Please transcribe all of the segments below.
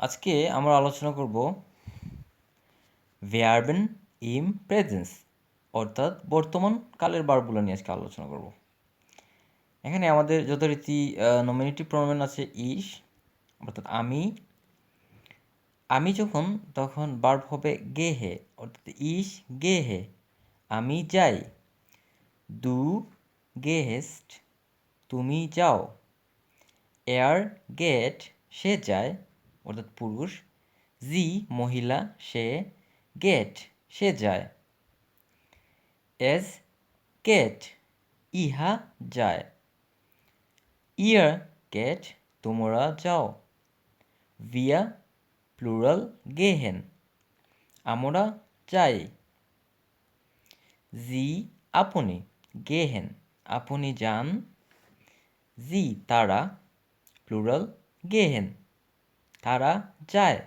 আজকে আমরা আলোচনা করব ভেয়ারবেন ইম প্রেজেন্স অর্থাৎ বর্তমান কালের বারগুলো নিয়ে আজকে আলোচনা করব। এখানে আমাদের যথারীতি নমিনেটিভ প্রোনাউন আছে ইস অর্থাৎ আমি। আমি যখন, তখন বার্ব হবে গে হে অর্থাৎ ইস গে হে আমি যাই। দু গে হেস্ট তুমি যাও। এয়ার গেট সে যায়। অর্থাৎ পুরুষ, জি, মহিলা, সে, গেট, সে যায়। এজ গেট, ইহা যায়। ইয়ার, গেট, তোমরা যাও। ভিয়া, প্লুরাল, গেহেন, আমরা যাই। জি, আপনি, গেহেন, আপনি যান। জি, তারা, প্লুরাল, গেহেন। তারা যায়।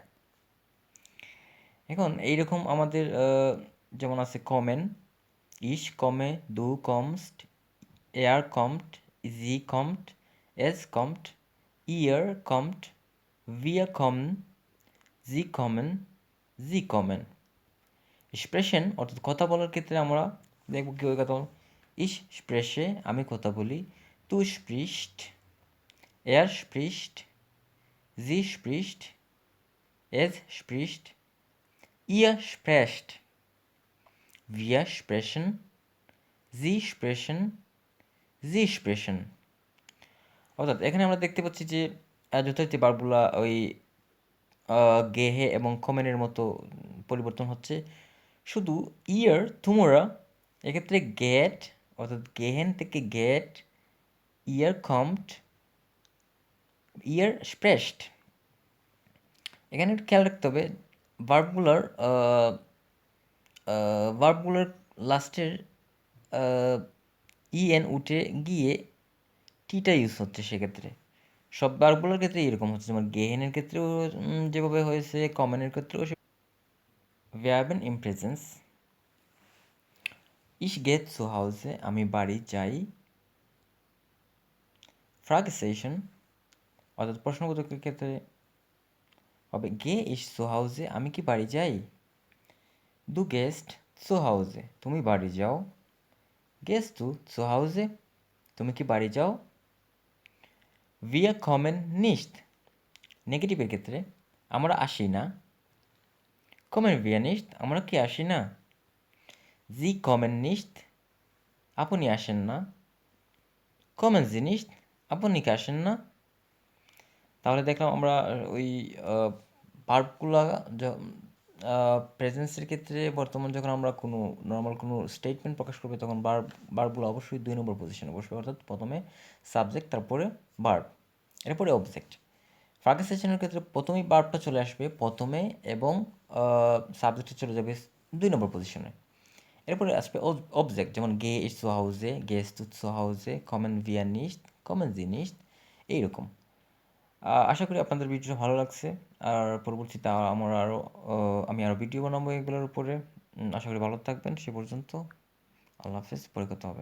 এখন এইরকম আমাদের যেমন আছে কমেন ইস কমে, দু কমস্ট, এয়ার কমট, জি কমট, এস কমট, ইয়ার কমট, ভিয়া কম জি কমেন জি কমেন। স্প্রেশন অর্থাৎ কথা বলার ক্ষেত্রে আমরা দেখব কী কথা ইস স্প্রেশে আমি কথা বলি তু স্পৃষ্ট এয়ার স্পৃষ্ট Sie spricht, es spricht, ihr sprecht, wir sprechen, Sie sprechen, Sie sprechen. অর্থাৎ এখানে আমরা দেখতে পাচ্ছি যে যথারীতি বারগুলা ওই গেহে এবং কমেনের মতো পরিবর্তন হচ্ছে শুধু ইয়ার তোমরা এক্ষেত্রে গেট অর্থাৎ গেহেন থেকে গেট ইয়ার কমট ইয়ার স্প্রেস্ট এখানে একটু খেয়াল রাখতে হবে ভার্বগুলোর ভার্বগুলোর লাস্টের ইএন উঠে গিয়ে টিটা ইউজ হচ্ছে সেক্ষেত্রে। সব ভার্বগুলোর ক্ষেত্রে এরকম হচ্ছে, যেমন গেহেনের ক্ষেত্রেও যেভাবে হয়েছে কমেনের ক্ষেত্রেও ভ্যাবেন ইম প্রেজেন্স ইস গেট সো হাউসে আমি বাড়ি যাই। ফ্রাগেসেশন অর্থাৎ প্রশ্নবোধকের ক্ষেত্রে হবে? গে ইস সো হাউসে আমি কি বাড়ি যাই? দু গেস্ট সো হাউসে তুমি বাড়ি যাও। গেস্ট তু সো হাউসে তুমি কি বাড়ি যাও? ভিয়া কমেন নিস্ট নেগেটিভের ক্ষেত্রে আমরা আসি না। কমেন ভিয়া নিস্ট আমরা কি আসি না? জি কমেন নিস্ট আপনি আসেন না। কমেন জিনিস আপনি কি আসেন না? তাহলে দেখলাম আমরা, ওই ভার্বগুলো প্রেজেন্সের ক্ষেত্রে বর্তমান যখন আমরা কোনো নর্মাল কোনো স্টেটমেন্ট প্রকাশ করবে, তখন বার বার্বগুলো অবশ্যই দুই নম্বর পজিশনে বসবে। অর্থাৎ প্রথমে সাবজেক্ট তারপরে বার্ব এরপরে অবজেক্ট ফ্রাগেসেশনের ক্ষেত্রে প্রথমেই বার্বটা চলে আসবে প্রথমে এবং সাবজেক্টে চলে যাবে দুই নম্বর পজিশনে এরপরে আসবে অবজেক্ট যেমন গে ইস সো হাউসে গেস টু সো হাউসে কমেন ভিয়া নিস্ট কমেন জিনিস এইরকম। আশা করি আপনাদের ভিডিও ভালো লাগছে। আর পরবর্তীতে আমার আরও আমি আরও ভিডিও বানাবো এগুলোর উপরে। আশা করি ভালো থাকবেন। সে পর্যন্ত আল্লাহ হাফেজ, পরে কথা হবে।